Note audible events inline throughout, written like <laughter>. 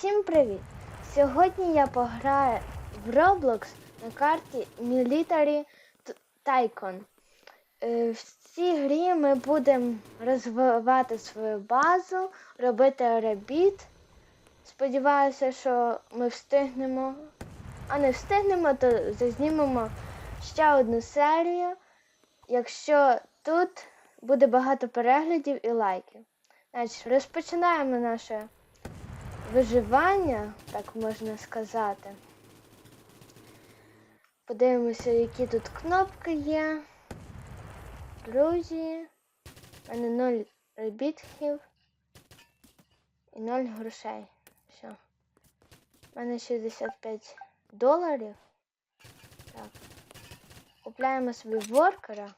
Всім привіт! Сьогодні я пограю в Roblox на карті Military Tycoon. Е, В цій грі ми будемо розвивати свою базу, робити ребіт. Сподіваюся, що ми встигнемо. А не встигнемо, то зазнімемо ще одну серію. Якщо тут буде багато переглядів і лайків. Значить, розпочинаємо наше виживання, так можна сказати. Подивимося, які тут кнопки є. Друзі. У мене 0 ребітків і 0 грошей. Все. У мене 65 доларів. Так. Купляємо собі воркера.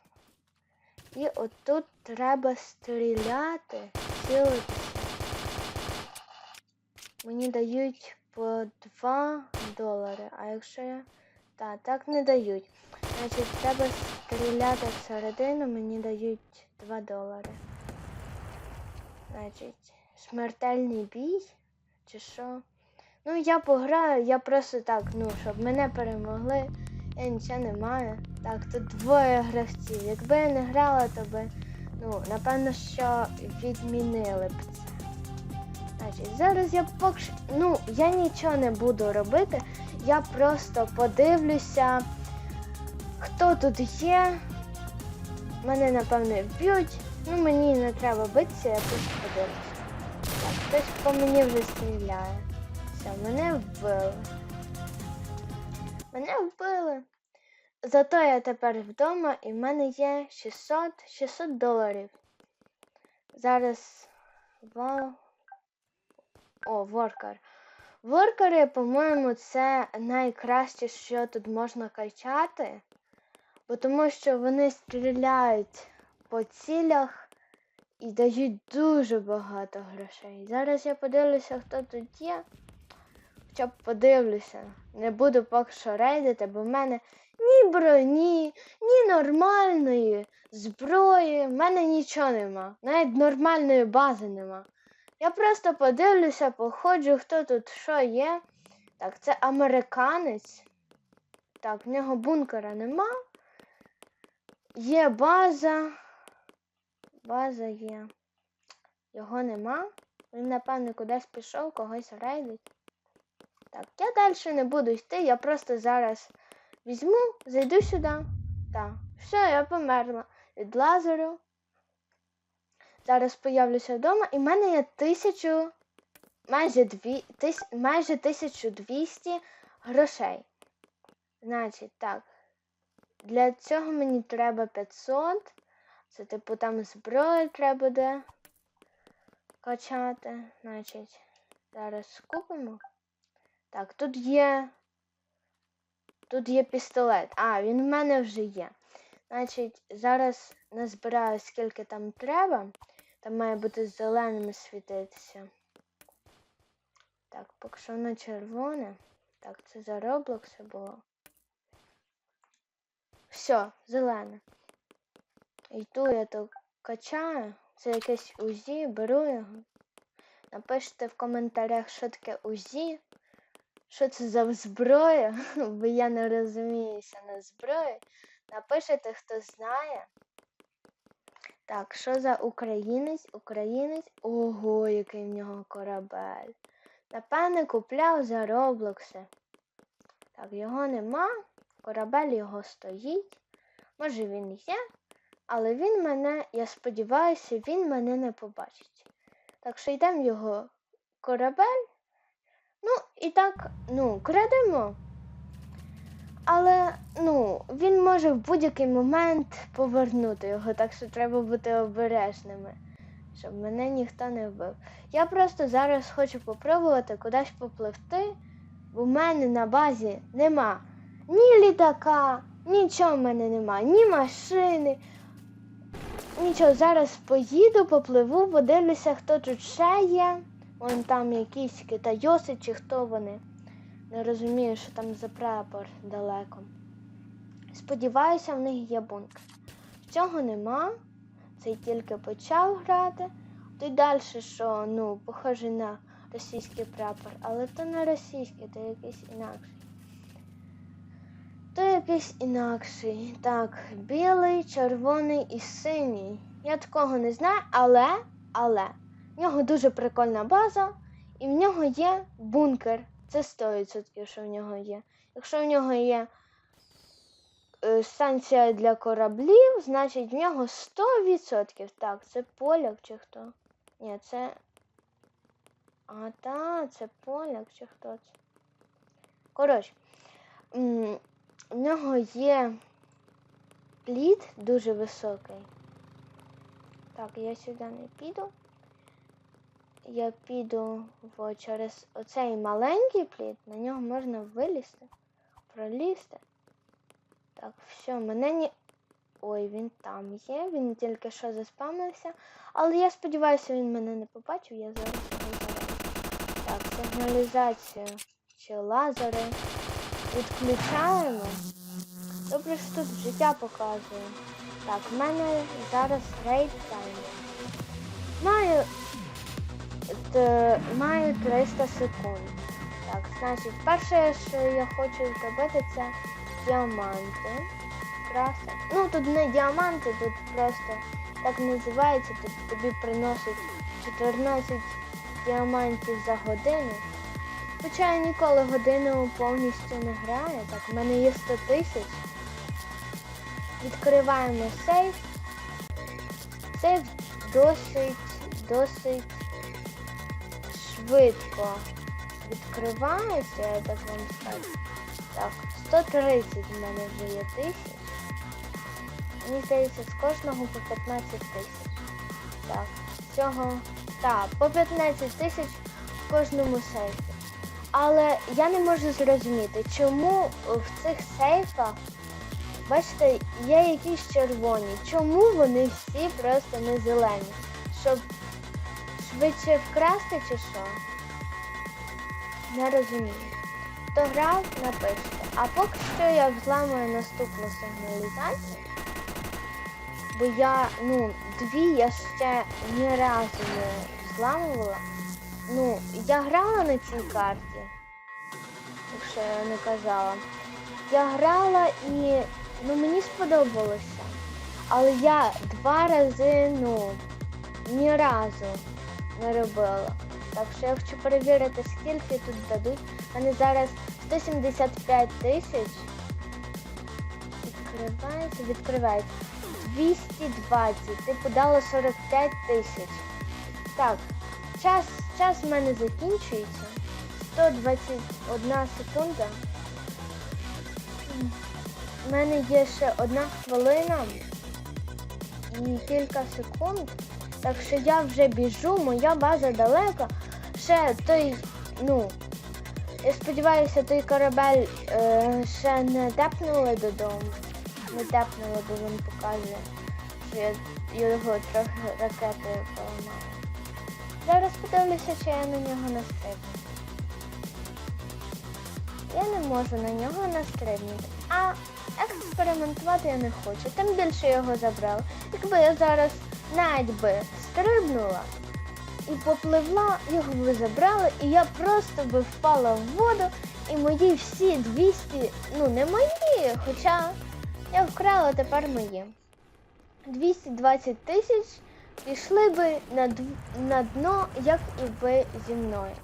І отут треба стріляти, цілитися. Мені дають по 2 долари, а якщо я. Так, так не дають. Значить, треба стріляти всередину, мені дають 2 долари. Значить, смертельний бій? Чи що? Ну, я пограю, я просто так, ну, щоб мене перемогли. Я нічого не маю. Так, тут двоє гравців. Якби я не грала, то би, ну, напевно, що відмінили б це. Значить, зараз я поки що- ну, я нічого не буду робити. Я просто подивлюся, хто тут є. Мене, напевно, вб'ють. Ну, мені не треба битися, я просто подивлюся. Так, хтось по мені вже стріляє. Все, мене вбили. Мене вбили. Зато я тепер вдома і в мене є 600, 600 доларів. Зараз вау. О, воркер. Воркери, по-моєму, це найкраще, що тут можна качати. Бо тому що вони стріляють по цілях і дають дуже багато грошей. Зараз я подивлюся, хто тут є. Хоча б подивлюся. Не буду поки що рейдити, бо в мене ні броні, ні нормальної зброї, в мене нічого нема. Навіть нормальної бази нема. Я просто подивлюся, походжу, хто тут що є. Так, це американець. Так, в нього бункера нема. Є база. База є. Його нема. Він, напевно, кудись пішов, когось рейдить. Так, я далі не буду йти, я просто зараз візьму, зайду сюди. Так, все, я померла від лазеру. Зараз появлюся вдома, і в мене є тисячу, майже дві, тис, майже 1200 грошей. Значить, так. Для цього мені треба 500. Це, типу, там зброю треба буде качати. Значить, зараз купимо. Так, тут є. Тут є пістолет. А, він в мене вже є. Значить, зараз назбираю скільки там треба. Там має бути зеленим світитися. Так, поки що воно червоне. Так, це за Roblox було. Все, зелене. Йду я то качаю. Це якесь УЗІ, беру його. Напишіть в коментарях, що таке УЗІ. Що це за зброя? <laughs> Бо я не розуміюся на зброї. Напишете, хто знає. Так, що за українець? Українець. Ого, який в нього корабель. Напевне, купляв за Роблокси. Так, його нема. Корабель його стоїть. Може він є, але він мене, я сподіваюся, він мене не побачить. Так що йдемо в його корабель. Ну, і так, ну, крадемо. Але, ну, він може в будь-який момент повернути його, так що треба бути обережними, щоб мене ніхто не вбив. Я просто зараз хочу попробувати кудись попливти, бо в мене на базі нема ні літака, нічого в мене нема, ні машини. Нічого, зараз поїду, попливу, подивлюся, хто тут ще є. Вон там якісь китайоси чи хто вони. Не розумію, що там за прапор далеко. Сподіваюся, в них є бункер. Цього нема. Цей тільки почав грати. То й далі, що, ну, похоже на російський прапор, але то не російський, то якийсь інакший. То якийсь інакший. Так, білий, червоний і синій. Я такого не знаю, але, але в нього дуже прикольна база, і в нього є бункер. Це 100%, що в нього є. Якщо в нього є е, станція для кораблів, значить в нього 100%. Так, це поляк чи хто? Ні, це. А, та, це поляк чи хто це? Коротше, в нього є плід дуже високий. Так, я сюди не піду. Я піду в, через оцей маленький плід, на нього можна вилізти, пролізти. Так, все, мене ні. Ой, він там є, він тільки що заспавнився. Але я сподіваюся, він мене не побачив, я зараз його заряджу. Так, сигналізацію чи лазери відключаємо. Добре, що тут життя показує. Так, в мене зараз рейд тайм. Маю, маю 300 секунд. Так, значить, перше, що я хочу зробити, це діаманти. Краса. Ну, тут не діаманти, тут просто так називається, тут тобі приносить 14 діамантів за годину. Хоча я ніколи годину повністю не граю. Так, в мене є 100 тисяч. Відкриваємо сейф. Сейф досить, досить швидко відкривається, я так вам скажу. Так, 130 в мене вже є тисяч. Мені здається, з кожного по 15 тисяч. Так, цього. Так, по 15 тисяч в кожному сейфі. Але я не можу зрозуміти, чому в цих сейфах, бачите, є якісь червоні. Чому вони всі просто не зелені? Щоб швидше вкрасти чи що? Не розумію. Хто грав, напишіть. А поки що я взламую наступну сигналізацію. Бо я, ну, дві я ще ні разу не взламувала. Ну, я грала на цій карті, якщо я не казала. Я грала і ну, мені сподобалося. Але я два рази, ну, ні разу не робила. Так що я хочу перевірити, скільки тут дадуть. Мене зараз 175 тисяч. Відкривається, відкривається. 220. Ти подала 45 тисяч. Так, час, час в мене закінчується. 121 секунда. У мене є ще одна хвилина і кілька секунд. Так що я вже біжу, моя база далека. Ще той, ну, я сподіваюся, той корабель е, ще не тепнули додому. Не тепнули, бо він показує, що я його трохи ракетою поламала. Зараз подивлюся, чи я на нього настрибну. Я не можу на нього настрибнути. А експериментувати я не хочу. Тим більше його забрали. Якби я зараз навіть би стрибнула і попливла, його би забрали, і я просто би впала в воду, і мої всі 200, ну не мої, хоча я вкрала тепер мої. 220 тисяч пішли би на, дв- на дно, як і ви зі мною.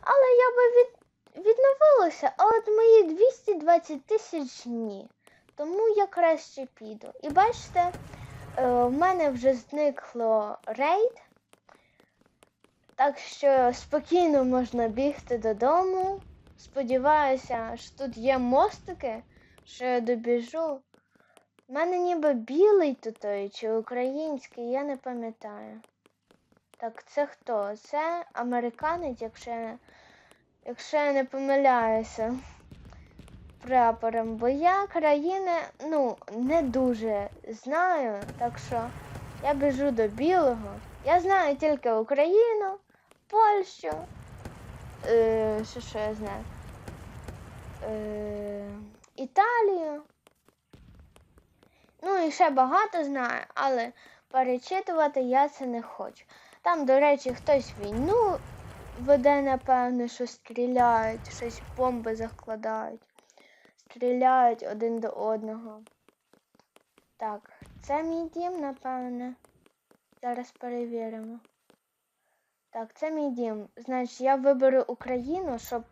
Але я би від, відновилася, а от мої 220 тисяч ні. Тому я краще піду. І бачите, в мене вже зникло рейд. Так що спокійно можна бігти додому. Сподіваюся, що тут є мостики, що я добіжу. У мене ніби білий тут той, чи український, я не пам'ятаю. Так, це хто? Це американець, якщо якщо я не помиляюся прапором, бо я країни ну, не дуже знаю, так що я біжу до білого. Я знаю тільки Україну, Польщу. Е, що ще я знаю? Е, Італію. Ну і ще багато знаю, але перечитувати я це не хочу. Там, до речі, хтось війну веде, напевно, що стріляють, щось бомби закладають. Стріляють один до одного. Так, це мій дім, напевне. Зараз перевіримо. Так, це мій дім. Значить, я виберу Україну, щоб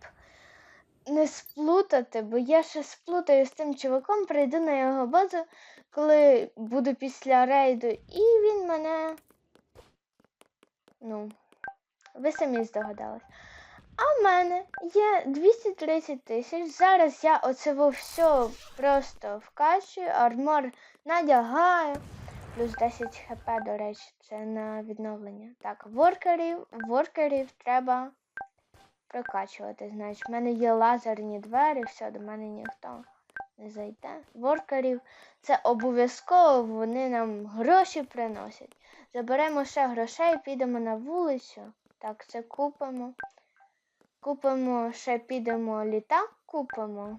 не сплутати, бо я ще сплутаю з тим чуваком, прийду на його базу, коли буду після рейду, і він мене. Ну, ви самі здогадались. А в мене є 230 тисяч. Зараз я оце все просто вкачую, армор надягаю. Плюс 10 хп, до речі, це на відновлення. Так, воркерів, воркерів треба прокачувати. Значить, в мене є лазерні двері, все, до мене ніхто не зайде. Воркерів це обов'язково, вони нам гроші приносять. Заберемо ще грошей, підемо на вулицю. Так, це купимо. Купимо, ще підемо літак, купимо.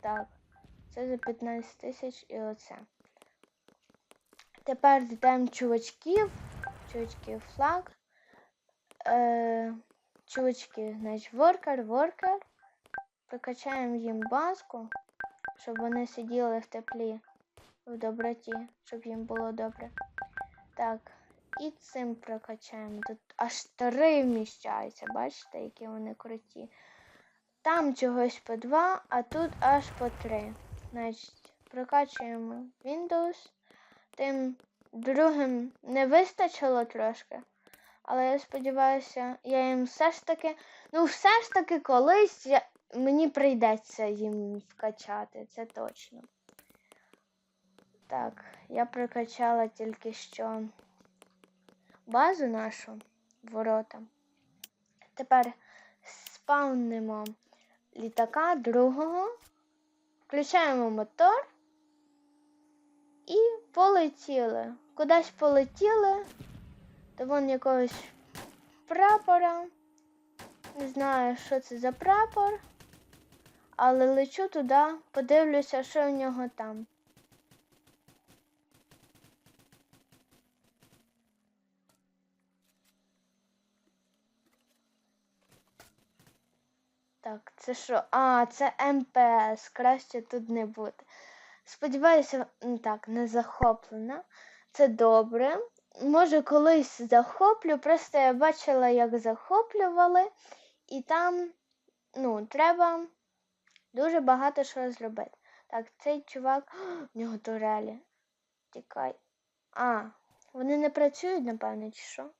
Так, це за 15 тисяч і оце. Тепер йдемо чувачків. Чувачків флаг. Е, чувачки, значить, воркер, воркер. Прокачаємо їм баску, щоб вони сиділи в теплі, в доброті, щоб їм було добре. Так, і цим прокачаємо. Тут аж три вміщаються, бачите, які вони круті. Там чогось по два, а тут аж по три. Значить, прокачуємо Windows. Тим другим не вистачило трошки. Але я сподіваюся, я їм все ж таки. Ну, все ж таки колись я, мені прийдеться їм вкачати, це точно. Так, я прокачала тільки що базу нашу ворота. Тепер спавнимо літака другого, включаємо мотор і полетіли. Кудись полетіли, до вон якогось прапора. Не знаю, що це за прапор, але лечу туди, подивлюся, що в нього там. Так, це що? А, це МПС. Краще тут не бути. Сподіваюся, так, не захоплена. Це добре. Може, колись захоплю. Просто я бачила, як захоплювали, і там, ну, треба дуже багато що зробити. Так, цей чувак, в нього турелі. Тікай. А, вони не працюють, напевно, чи що?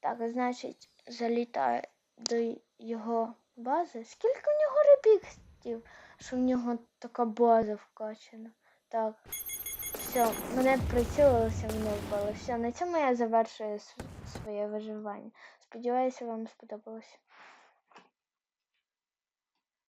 Так, значить, залітаю до його бази. Скільки в нього репікстів, що в нього така база вкачана? Так. Все, мене прицілилося, мене вбило. Все, на цьому я завершую своє виживання. Сподіваюся, вам сподобалося.